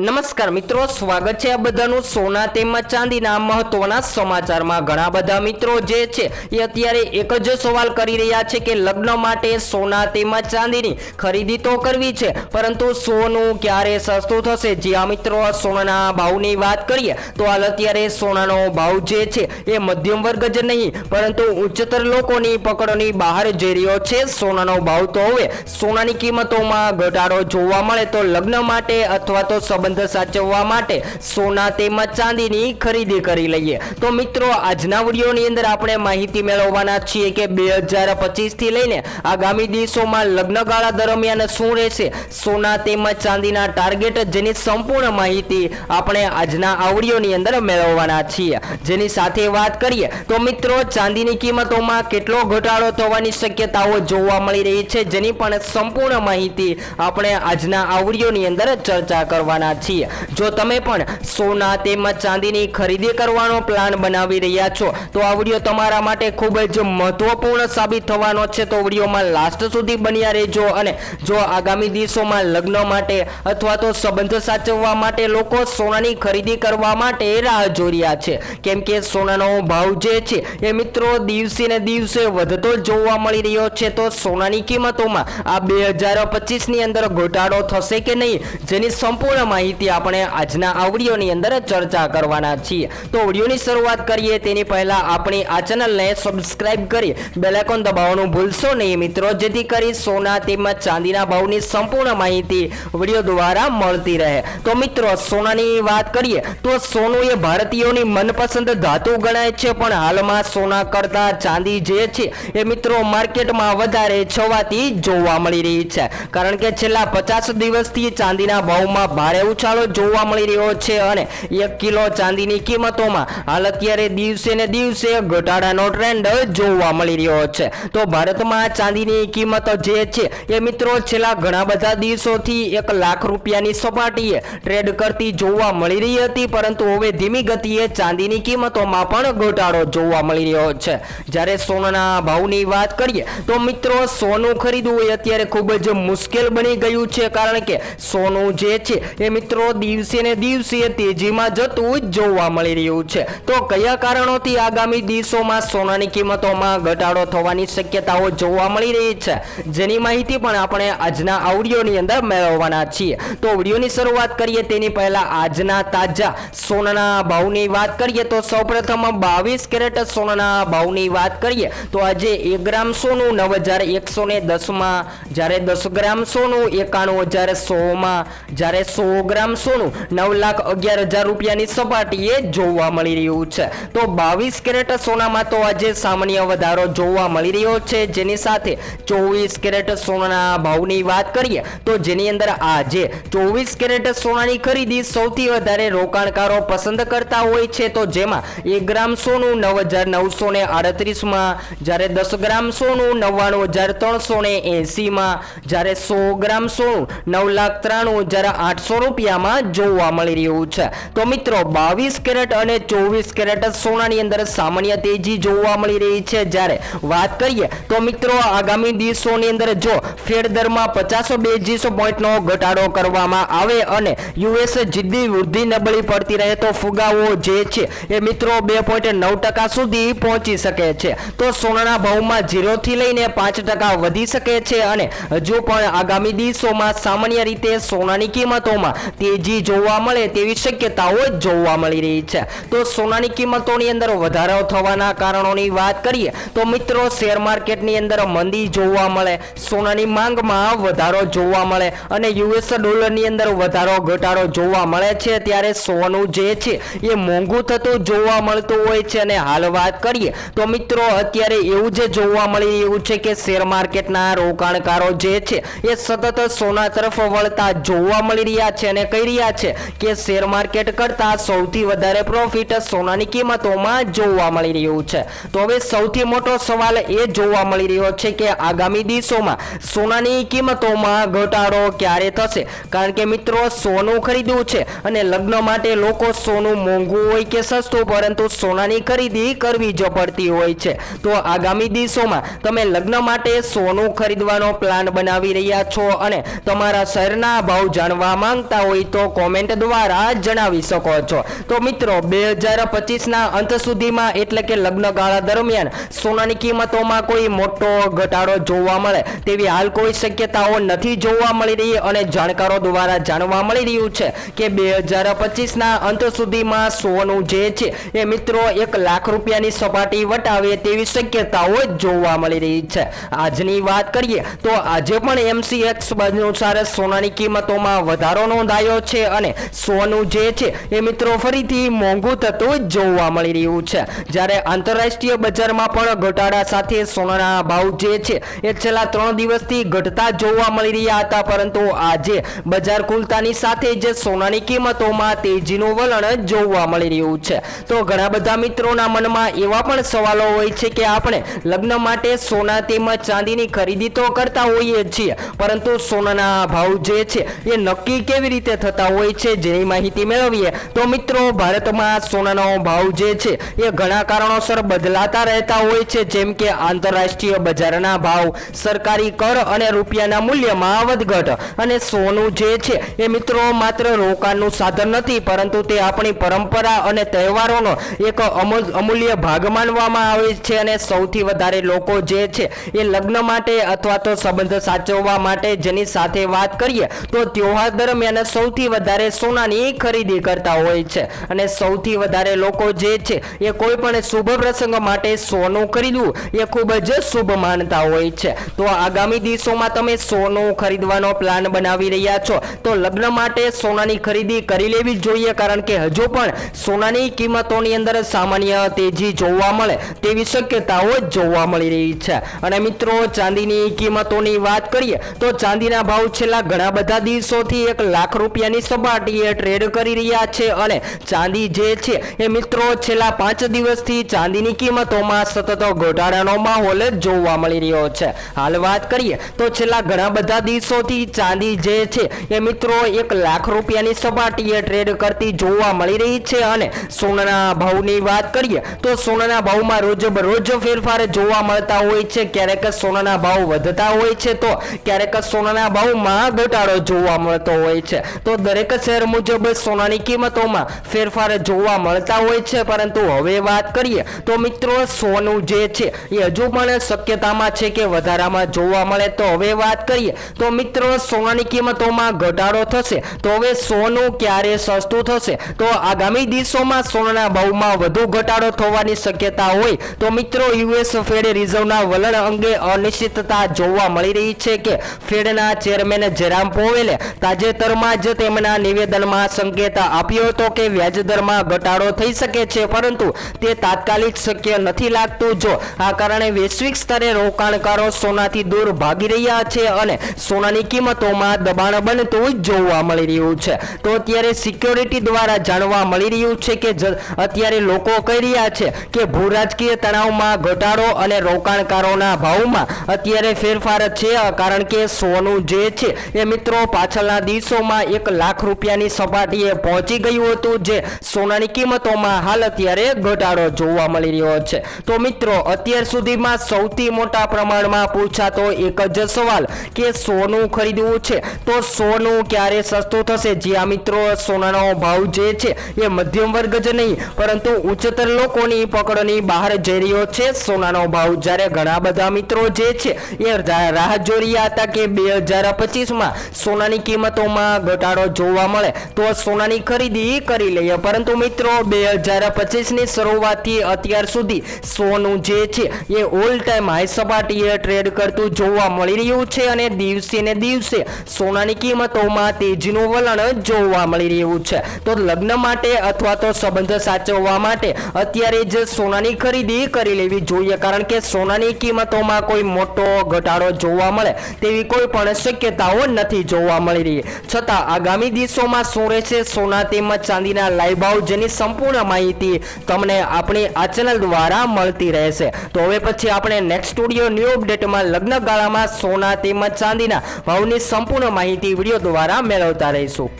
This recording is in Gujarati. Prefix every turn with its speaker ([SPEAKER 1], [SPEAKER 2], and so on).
[SPEAKER 1] નમસ્કાર મિત્રો, સ્વાગત છે આ બધાનું સોના તેમજ ચાંદીના મહત્વના સમાચારમાં. ઘણા બધા મિત્રો જે છે એ અત્યારે એક જ સવાલ કરી રહ્યા છે કે લગ્ન માટે સોના તેમજ ચાંદીની ખરીદી તો કરવી છે, પરંતુ સોનું ક્યારે સસ્તું થશે? જે આ મિત્રો, સોનાના ભાવની વાત કરીએ, તો હાલ અત્યારે સોનાનો ભાવ જે છે એ મધ્યમ વર્ગ જ નહીં, પરંતુ ઉચ્ચતર લોકોની પકડોની બહાર જઈ રહ્યો છે સોનાનો ભાવ. તો હવે સોનાની કિંમતોમાં ઘટાડો જોવા મળે તો લગ્ન માટે અથવા તો સંબંધ સાચવવા માટે સોના તેમજ ચાંદીની ખરીદી કરી લઈએ. તો મિત્રો, આજના વિડીયોની અંદર આપણે માહિતી મેળવવાના છીએ કે બે હજાર પચીસથી લઈને આગામી દિવસોમાં લગ્નગાળા દરમિયાન શું રહેશે, સોના તેમજ ચાંદીના ટાર્ગેટ જેની સંપૂર્ણ માહિતી આપણે આજના આવડીઓની અંદર મેળવવાના છીએ. જેની સાથે વાત કરીએ, તો મિત્રો, ચાંદીની કિંમતોમાં કેટલો ઘટાડો થવાની શક્યતાઓ જોવા મળી રહી છે, જેની પણ સંપૂર્ણ માહિતી આપણે આજના આવડીઓની અંદર ચર્ચા કરવાના છીએ. જો તમે પણ સોના તેમજ ચાંદીની ખરીદી કરવાનો પ્લાન બનાવી રહ્યા છો, તો આ વીડિયો તમારા માટે ખૂબ જ મહત્વપૂર્ણ સાબિત થવાનો છે. તો વિડીયોમાં લાસ્ટ સુધી બન્યા રહેજો અને જો આગામી દિવસોમાં લગ્ન માટે અથવા તો સંબંધ સાચવવા માટે લોકો સોનાની ખરીદી કરવા માટે રાહ જોઈ રહ્યા છે. કેમ કે સોનાનો ભાવ જે છે, એ મિત્રો દિવસે ને દિવસે વધતો જોવા મળી રહ્યો છે. તો સોનાની કિંમતોમાં આ બે હજાર પચીસની અંદર ઘટાડો થશે કે નહીં, જેની સંપૂર્ણ માહિતી આપણે આજના આ વિડીયોની અંદર ચર્ચા કરવાના છીએ. તો વિડીયોની શરૂઆત કરીએ તેની પહેલા આપણી આ ચેનલને સબસ્ક્રાઇબ કરી બેલેકોન દબાવવાનું ભૂલશો નહીં મિત્રો, જેથી કરી સોના તેમજ ચાંદીના ભાવની સંપૂર્ણ માહિતી વીડિયો દ્વારા મળતી રહે. તો મિત્રો, સોનાની વાત કરીએ, તો સોનું એ ભારતીયોની મનપસંદ ધાતુ ગણાય છે, પણ હાલમાં સોના કરતા ચાંદી જે છે, એ મિત્રો માર્કેટમાં વધારે છવાતી જોવા મળી રહી છે. કારણ કે છેલ્લા પચાસ દિવસથી ચાંદીના ભાવમાં ભારે ઉછાળો જોવા મળી રહ્યો છે અને એક કિલો ચાંદીની કિંમતોમાં હાલ અત્યારે દિવસે ને દિવસે ઘટાડાનો ટ્રેન્ડ જોવા મળી રહ્યો છે. તો ભારતમાં ચાંદીની કિંમત જે છે એ મિત્રો છેલ્લા ઘણા બધા દિવસોથી એક લાખ રૂપિયાની સપાટીએ ટ્રેડ કરતી જોવા મળી રહી હતી, પરંતુ હવે ધીમી ગતિએ ચાંદીની કિંમતોમાં પણ ઘટાડો જોવા મળી રહ્યો છે. જ્યારે સોનાના ભાવની વાત કરીએ, તો મિત્રો સોનું ખરીદવું એ અત્યારે ખૂબ જ મુશ્કેલ બની ગયું છે, કારણ કે સોનું જે છે એ મિત્રો, દિવસે ને દિવસે તેજીમાં જતું જોવા મળી રહ્યું છે. તો કયા કારણોથી આગામી દિવસોમાં સોનાની કિંમતોમાં ઘટાડો થવાની શક્યતાઓ જોવા મળી રહી છે? જેની માહિતી પણ આપણે આજના આવડિયોની અંદર મેળવવાના છીએ. તો વિડીયોની શરૂઆત કરીએ તેની પહેલા આજના તાજા સોનાના ભાવની વાત કરીએ તો સૌપ્રથમ બાવીસ કેરેટ સોનાના ભાવની વાત કરીએ તો આજે એક ગ્રામ સોનું નવ હજાર એકસો ને દસમાં, જ્યારે દસ ગ્રામ સોનું એકાણું હજાર સોમાં, જ્યારે સો ગ્રામ સોનું નવ લાખ અગિયાર હજાર રૂપિયાની સપાટીએ જોવા મળી રહ્યું છે. તો બાવીસ કેરેટ સોનામાં તો આજે સામાન્ય વધારો જોવા મળી રહ્યો છે. જેની સાથે ચોવીસ કેરેટ સોનાના ભાવની વાત કરીએ, તો જેની અંદર આજે ચોવીસ કેરેટ સોનાની ખરીદી સૌથી વધારે રોકાણકારો પસંદ કરતા હોય છે. તો જેમાં એક ગ્રામ સોનું નવ હજાર નવસો ને આડત્રીસમાં, જ્યારે દસ ગ્રામ સોનું નવ્વાણું હજાર ત્રણસો ને એંસીમાં, જ્યારે સો ગ્રામ સોનું નવ લાખ ત્રાણું હજાર આઠસો રૂપિયામાં જોવા મળી રહ્યું છે. તો મિત્રો, બાવીસ કેરેટ અને ચોવીસ કેરેટ સોનાની અંદર સામાન્ય તેજી જોવા મળી રહી છે. જ્યારે વાત કરીએ, તો મિત્રો, આગામી દિવસોની અંદર જો ફેડ દરમાં પચાસો બેજીસો પોઈન્ટનો ઘટાડો કરવામાં આવે અને યુએસ જિદ્દી વૃદ્ધિ નબળી પડતી રહે તો ફુગાવો જે છે એ મિત્રો બે પોઈન્ટ નવ ટકા સુધી પહોંચી શકે છે. તો સોનાના ભાવમાં ઝીરોથી લઈને પાંચ ટકા વધી શકે છે અને હજુ પણ આગામી દિવસોમાં સામાન્ય રીતે સોનાની કિંમતોમાં તેજી જોવા મળે તેવી શક્યતાઓ જોવા મળી રહી છે. તો સોનાની કિંમતોની અંદર વધારો થવાના કારણોની વાત કરીએ, તો મિત્રો શેર માર્કેટની અંદર મંદી જોવા મળે, સોનાની માંગમાં વધારો જોવા મળે અને યુએસ ડોલરની અંદર વધારો ઘટાડો જોવા મળે છે. ત્યારે સોનું જે છે, એ મોંઘું થતું જોવા મળતું હોય છે અને હાલ વાત કરીએ, તો મિત્રો અત્યારે એવું જે જોવા મળી રહ્યું છે કે શેર માર્કેટના રોકાણકારો જે છે, એ સતત સોના તરફ વળતા જોવા મળી રહ્યા છે અને કહી રહ્યા છે કે શેર માર્કેટ કરતા સૌથી વધારે પ્રોફિટ સોનાની કિંમતોમાં જોવા મળી રહ્યું છે. તો હવે સૌથી મોટો સવાલ એ જોવા મળી રહ્યો છે કે આગામી દિવસોમાં સોનાની કિંમતોમાં ઘટાડો ક્યારે થશે? કારણ કે મિત્રો, સોનું ખરીદવું છે અને લગ્ન માટે લોકો સોનું મોંઘું હોય કે સસ્તું, પરંતુ સોનાની ખરીદી કરવી જ પડતી હોય છે. તો આગામી દિવસોમાં તમે લગ્ન માટે સોનું ખરીદવાનો પ્લાન બનાવી રહ્યા છો અને તમારા શહેરના ભાવ જાણવા માંગતા કરતા હોય તો કોમેન્ટ દ્વારા જણાવી શકો છો. તો મિત્રો, બે હજાર પચીસના અંત સુધીમાં એટલે કે લગ્નગાળા દરમિયાન સોનાની કિંમતોમાં કોઈ મોટો ઘટાડો જોવા મળે તેવી હાલ કોઈ શક્યતાઓ નથી જોવા મળી રહી અને જાણકારો દ્વારા જાણવા મળી રહ્યું છે કે બે હજાર પચીસના અંત સુધીમાં સોનું જે છે એ મિત્રો એક લાખ રૂપિયાની સપાટી વટાવે તેવી શક્યતાઓ જોવા મળી રહી છે. આજની વાત કરીએ તો આજે પણ એમસીએક્સ અનુસાર સોનાની કિંમતોમાં વધારો નોંધાયો છે અને સોનું જે છે એ મિત્રો ફરીથી મોંઘું થતું જોવા મળી રહ્યું છે. જ્યારે આંતરરાષ્ટ્રીય બજારમાં પણ ઘટાડા સાથે સોનાના ભાવ જે છે એ છેલ્લા ત્રણ દિવસથી ઘટતા જોવા મળી રહ્યા હતા, પરંતુ આજે બજાર ખુલતાની સાથે જ સોનાની કિંમતોમાં તેજીનું વલણ જોવા મળી રહ્યું છે. તો ઘણા બધા મિત્રોના મનમાં એવા પણ સવાલો હોય છે કે આપણે લગ્ન માટે સોના તેમજ ચાંદીની ખરીદી તો કરતા હોઈએ છીએ, પરંતુ સોનાના ભાવ જે છે એ નક્કી કેવી રીતે થતા હોય છે, જેની માહિતી મેળવીએ, તો મિત્રો, ભારતમાં સોનાનો ભાવ જે છે, એ ઘણા કારણોસર બદલાતા રહેતા હોય છે, જેમ કે આંતરરાષ્ટ્રીય બજારના ભાવ, સરકારી કર અને રૂપિયાના મૂલ્યમાં વધઘટ. અને સોનું જે છે, એ મિત્રો, માત્ર રોકાણનું સાધન નથી, પરંતુ તે આપણી પરંપરા અને તહેવારોનો એક અમૂલ- અમૂલ્ય ભાગ માનવામાં આવે છે અને સૌથી વધારે લોકો જે છે, એ લગ્ન માટે અથવા તો સંબંધ સાચવવા માટે જેની સાથે વાત કરીએ, તો તહેવાર દરમિયાન સૌથી વધારે સોનાની ખરીદી કરતા હોય છે. અને સૌથી વધારે લોકો જે છે, એ કોઈ પણ શુભ પ્રસંગ માટે સોનું ખરીદવું, એ ખૂબ જ શુભ માનતા હોય છે. તો આગામી દિવસોમાં તમે સોનું ખરીદવાનો પ્લાન બનાવી રહ્યા છો, તો લગ્ન માટે સોનાની ખરીદી કરી લેવી જોઈએ, કારણ કે હજુ પણ સોનાની કિંમતોની અંદર સામાન્ય તેજી જોવા મળે, તેવી શક્યતાઓ જોવા મળી રહી છે. અને મિત્રો, ચાંદીની કિંમતોની વાત કરીએ, તો ચાંદીના ભાવ છેલ્લા ઘણા બધા દિવસોથી એક લાખ રૂપિયાની સપાટીએ ટ્રેડ કરી રહ્યા છે અને ચાંદી જે છે એ મિત્રો છેલ્લા પાંચ દિવસથી ચાંદીની કિંમતોમાં સતત ઘટાડાનો માહોલ જોવા મળી રહ્યો છે. હાલ વાત કરીએ તો છેલ્લા ઘણા બધા દિવસોથી ચાંદી જે છે એ મિત્રો એક લાખ રૂપિયાની સપાટીએ ટ્રેડ કરતી જોવા મળી રહી છે અને સોનાના ભાવની વાત કરીએ તો સોનાના ભાવમાં રોજ બરોજ ફેરફાર જોવા મળતા હોય છે. ક્યારેક સોનાના ભાવ વધતા હોય છે તો ક્યારેક સોનાના ભાવમાં ઘટાડો જોવા મળતો હોય છે. તો દરેક શહેર મુજબ સોનાની કિંમતોમાં ફેરફાર જોવા મળતા હોય છે. પરંતુ હવે વાત કરીએ તો મિત્રો, સોનું જે છે એ હજુ પણ શક્યતામાં છે કે વધારામાં જોવા મળે. તો હવે વાત કરીએ તો મિત્રો, સોનાની કિંમતોમાં ઘટાડો થશે. તો હવે સોનું ક્યારે સસ્તું થશે? તો આગામી દિવસોમાં સોનાના ભાવમાં વધુ ઘટાડો થવાની શક્યતા હોય. તો મિત્રો, યુએસ ફેડ રિઝર્વના વલણ અંગે અનિશ્ચિતતા જોવા મળી રહી છે કે ફેડના ચેરમેન જેરામ પોવેલે તાજેતરમાં જ તેમના નિવેદનમાં સંકેત આપ્યો હતો કે વ્યાજદરમાં ઘટાડો થઈ શકે છે, પરંતુ તે તાત્કાલિક શક્ય નથી લાગતું. જો આ કારણે વૈશ્વિક સ્તરે રોકાણકારો સોનાથી દૂર ભાગી રહ્યા છે અને સોનાની કિંમતોમાં દબાણ બનતું જોવા મળી રહ્યું છે, તો અત્યારે સિક્યોરિટી દ્વારા જાણવા મળી રહ્યું છે કે અત્યારે લોકો કહી રહ્યા છે કે ભૂરાજકીય તણાવમાં ઘટાડો અને રોકાણકારોના ભાવમાં અત્યારે ફેરફાર છે, કારણ કે સોનું જે છે એ મિત્રો પાછળના દિવસોમાં એક લાખ રૂપિયાની સપાટીએ પહોંચી ગયું હતું જે સોનાની કિંમતોમાં હાલ અત્યારે ઘટાડો જોવા મળી રહ્યો છે. તો મિત્રો, અત્યાર સુધીમાં સૌથી મોટા પ્રમાણમાં પૂછાતો એક જ સવાલ કે સોનું ખરીદવું છે? તો સોનું ક્યારે સસ્તું થશે? જ્યાં મિત્રો, સોનાનો ભાવ જે છે એ મધ્યમ વર્ગ જ નહીં, પરંતુ ઉચ્ચતર લોકોની પકડની બહાર જઈ રહ્યો છે સોનાનો ભાવ. જ્યારે ઘણા બધા મિત્રો જે છે એ રાહ જોઈ રહ્યા હતા કે બે હજાર પચીસમાં સોનાની કિંમતોમાં ઘટાડો જોવા મળે તો સોનાની ખરીદી કરી લઈએ. પરંતુ મિત્રો, બે હજાર પચીસની શરૂઆતથી અત્યાર સુધી સોનું જે છે એ ઓલ ટાઈમ હાઈ સપાટીએ ટ્રેડ કરતું જોવા મળી રહ્યું છે અને દિવસે ને દિવસે સોનાની કિંમતોમાં તેજીનું વલણ જોવા મળી રહ્યું છે. તો લગ્ન માટે અથવા તો સંબંધ સાચવવા માટે અત્યારે જ સોનાની ખરીદી કરી લેવી જોઈએ. કારણ કે સોનાની કિંમતોમાં કોઈ મોટો ઘટાડો જોવા મળે તેવી કોઈ પણ શક્યતાઓ નથી જોવા મળી રહી. છતાં આગામી દિવસોમાં શું રહેશે? સોના તેમજ ચાંદીના લાઈવ ભાવ જેની સંપૂર્ણ માહિતી તમને આપણી આ ચેનલ દ્વારા મળતી રહેશે. તો હવે પછી આપણે નેક્સ્ટ સ્ટુડિયો ન્યૂ અપડેટમાં લગ્ન ગાળામાં સોના તેમજ ચાંદીના ભાવની સંપૂર્ણ માહિતી વીડિયો દ્વારા મેળવતા રહીશું.